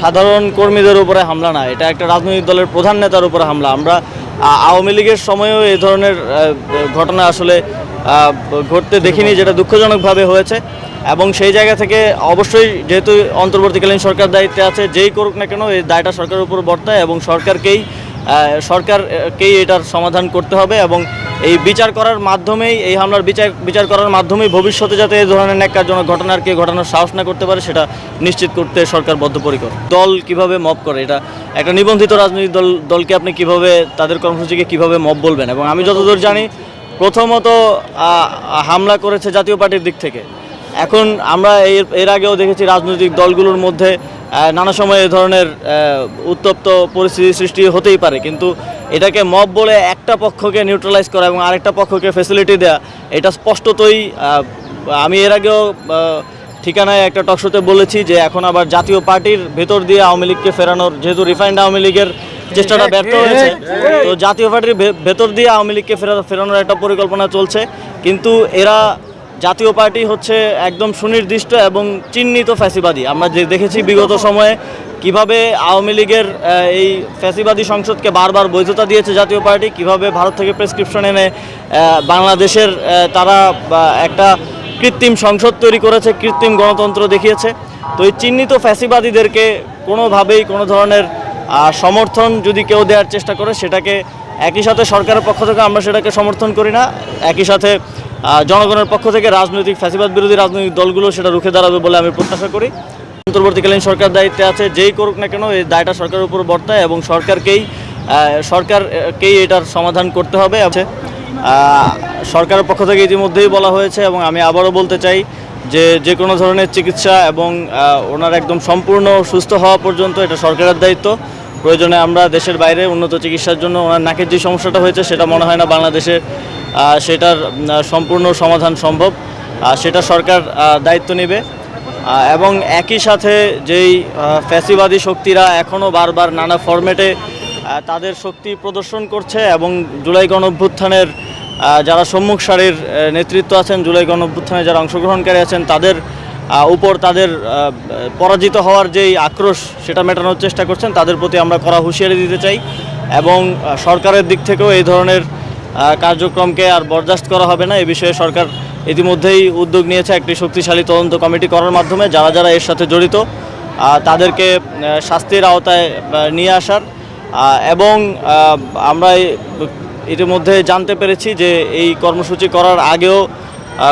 সাধারণ কর্মীদের উপরে হামলা না, এটা একটা রাজনৈতিক দলের প্রধান নেতার উপরে হামলা। আমরা আওয়ামী লীগের সময়েও এই ধরনের ঘটনা আসলে ঘটতে দেখিনি, যেটা দুঃখজনকভাবে হয়েছে। এবং সেই জায়গা থেকে অবশ্যই যেহেতু অন্তর্বর্তীকালীন সরকার দায়িত্বে আছে, যেই করুক না কেন, এই দায়টা সরকারের উপর বর্তায় এবং সরকারকেই সরকারকেই এটার সমাধান করতে হবে এবং এই বিচার করার মাধ্যমেই, এই হামলার বিচার বিচার করার মাধ্যমেই ভবিষ্যতে যাতে এই ধরনের ন্যাক্কারজনক ঘটনার কে ঘটানোর সাহস না করতে পারে, সেটা নিশ্চিত করতে সরকার বদ্ধপরিকর। দল কীভাবে মব করে, এটা একটা নিবন্ধিত রাজনৈতিক দল, দলকে আপনি কীভাবে, তাদের কর্মসূচিকে কীভাবে মব বলবেন? এবং আমি যতদূর জানি, প্রথমত হামলা করেছে জাতীয় পার্টির দিক থেকে। এখন আমরা এর এর আগেও দেখেছি রাজনৈতিক দলগুলোর মধ্যে নানা সময় এ ধরনের উত্তপ্ত পরিস্থিতি সৃষ্টি হতেই পারে। কিন্তু এটাকে মব বলে একটা পক্ষকে নিউট্রালাইজ করা এবং আরেকটা পক্ষকে ফেসিলিটি দেওয়া এটা স্পষ্টতই আমি এর আগেও ঠিকানায় একটা টকশোতে বলেছি যে এখন আবার জাতীয় পার্টির ভেতর দিয়ে আওয়ামী লীগকে ফেরানোর, যেহেতু রিফাইন্ড আওয়ামী লীগের চেষ্টাটা ব্যর্থ হয়েছে, তো জাতীয় পার্টির ভেতর দিয়ে আওয়ামী লীগকে ফেরা- ফেরানোর একটা পরিকল্পনা চলছে। কিন্তু এরা জাতীয় পার্টি হচ্ছে একদম সুনির্দিষ্ট এবং চিহ্নিত ফ্যাসিবাদী। আমরা যে দেখেছি বিগত সময়ে কীভাবে আওয়ামী লীগের এই ফ্যাসিবাদী সংসদকে বারবার বৈধতা দিয়েছে জাতীয় পার্টি, কীভাবে ভারত থেকে প্রেসক্রিপশন এনে বাংলাদেশের তারা একটা কৃত্রিম সংসদ তৈরি করেছে, কৃত্রিম গণতন্ত্র দেখিয়েছে। তো এই চিহ্নিত ফ্যাসিবাদীদেরকে কোনোভাবেই কোনো ধরনের সমর্থন যদি কেউ দেওয়ার চেষ্টা করে, সেটাকে একই সাথে সরকারের পক্ষ থেকে আমরা সেটাকে সমর্থন করি না। একই সাথে জনগণের পক্ষ থেকে রাজনৈতিক ফ্যাসিবাদ বিরোধী রাজনৈতিক দলগুলো সেটা রুখে দাঁড়াবে বলে আমি প্রত্যাশা করি। অন্তর্বর্তীকালীন সরকার দায়িত্বে আছে যেই করুক না কেন এই দায়টা সরকারের উপর বর্তায় এবং সরকারকেই সরকারকেই এটার সমাধান করতে হবে। আছে সরকারের পক্ষ থেকে ইতিমধ্যেই বলা হয়েছে এবং আমি আবারও বলতে চাই যে যে কোনো ধরনের চিকিৎসা এবং ওনার একদম সম্পূর্ণ সুস্থ হওয়া পর্যন্ত এটা সরকারের দায়িত্ব। প্রয়োজনে আমরা দেশের বাইরে উন্নত চিকিৎসার জন্য ওনার নাকের যে সমস্যাটা হয়েছে সেটা মনে হয় না বাংলাদেশে আহ, সেটার সম্পূর্ণ সমাধান সম্ভব। সেটা সরকার দায়িত্ব নেবে। এবং একই সাথে যেই ফ্যাসিবাদী শক্তিরা এখনও বারবার নানা ফরম্যাটে তাদের শক্তি প্রদর্শন করছে এবং জুলাই গণ অভ্যুত্থানের যারা সম্মুখ সারির নেতৃত্ব আছেন, জুলাই গণ অভ্যুত্থানে যারা অংশগ্রহণকারী আছেন, তাদের উপর তাদের পরাজিত হওয়ার যেই আক্রোশ, সেটা মেটানোর চেষ্টা করছেন, তাদের প্রতি আমরা কড়া হুঁশিয়ারি দিতে চাই। এবং সরকারের দিক থেকেও এই ধরনের কার্যক্রমকে আর বরদাস্ত করা হবে না। এ বিষয়ে সরকার ইতিমধ্যেই উদ্যোগ নিয়েছে একটি শক্তিশালী তদন্ত কমিটি করার মাধ্যমে, যারা যারা এর সাথে জড়িত তাদেরকে শাস্তির আওতায় নিয়ে আসার। এবং আমরা ইতিমধ্যে জানতে পেরেছি যে এই কর্মসূচি করার আগেও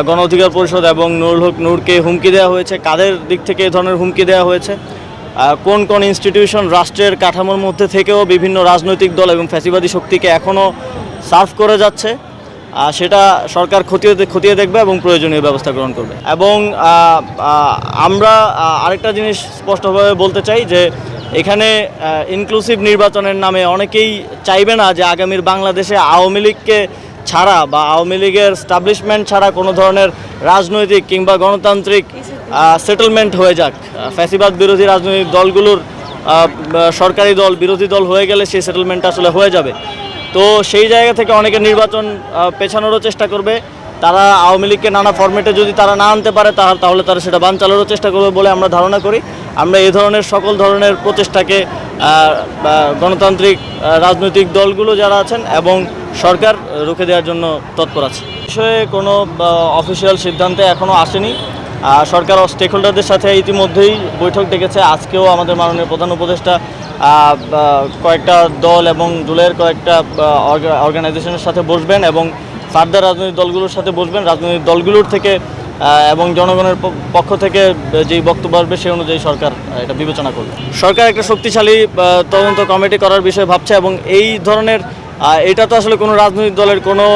গণ অধিকার পরিষদ এবং নুরুল হক নূরকে হুমকি দেওয়া হয়েছে। কাদের দিক থেকে এ ধরনের হুমকি দেওয়া হয়েছে? কোন কোন ইনস্টিটিউশন রাষ্ট্রের কাঠামোর মধ্যে থেকেও বিভিন্ন রাজনৈতিক দল এবং ফ্যাসিবাদী শক্তিকে এখনও সার্ভ করে যাচ্ছে সেটা সরকার খতিয়ে খতিয়ে দেখবে এবং প্রয়োজনীয় ব্যবস্থা গ্রহণ করবে। এবং আমরা আরেকটা জিনিস স্পষ্টভাবে বলতে চাই যে, এখানে ইনক্লুসিভ নির্বাচনের নামে অনেকেই চাইবে না যে আগামীর বাংলাদেশে আওয়ামী লীগকে ছাড়া বা আওয়ামী লীগের স্টাবলিশমেন্ট ছাড়া কোনো ধরনের রাজনৈতিক কিংবা গণতান্ত্রিক সেটেলমেন্ট হয়ে যাক। ফ্যাসিবাদ বিরোধী রাজনৈতিক দলগুলোর সরকারি দল, বিরোধী দল হয়ে গেলে সেই সেটেলমেন্ট আসলে হয়ে যাবে। তো সেই জায়গা থেকে অনেকে নির্বাচন পেছানোরও চেষ্টা করবে। তারা আওয়ামী লীগকে নানা ফরম্যাটে যদি তারা না আনতে পারে তাহলে তাহলে তারা সেটা বানচালেরও চেষ্টা করবে বলে আমরা ধারণা করি। আমরা এই ধরনের সকল ধরনের প্রচেষ্টাকে গণতান্ত্রিক রাজনৈতিক দলগুলো যারা আছেন এবং সরকার রুখে দেওয়ার জন্য তৎপর আছে। বিষয়ে কোনো অফিসিয়াল সিদ্ধান্তে এখনও আসেনি। সরকার স্টেক হোল্ডারদের সাথে ইতিমধ্যেই বৈঠক ডেকেছে। আজকেও আমাদের মাননীয় প্রধান উপদেষ্টা কয়েকটা দল এবং জুলাইয়ের কয়েকটা অর্গানাইজেশনের সাথে বসবেন এবং ফার্দার রাজনৈতিক দলগুলোর সাথে বসবেন। রাজনৈতিক দলগুলোর থেকে এবং জনগণের পক্ষ থেকে যেই বক্তব্য আসবে সেই অনুযায়ী সরকার এটা বিবেচনা করবে। সরকার একটা শক্তিশালী তদন্ত কমিটি করার বিষয়ে ভাবছে এবং এই ধরনের এটা তো আসলে কোনো রাজনৈতিক দলের কোনো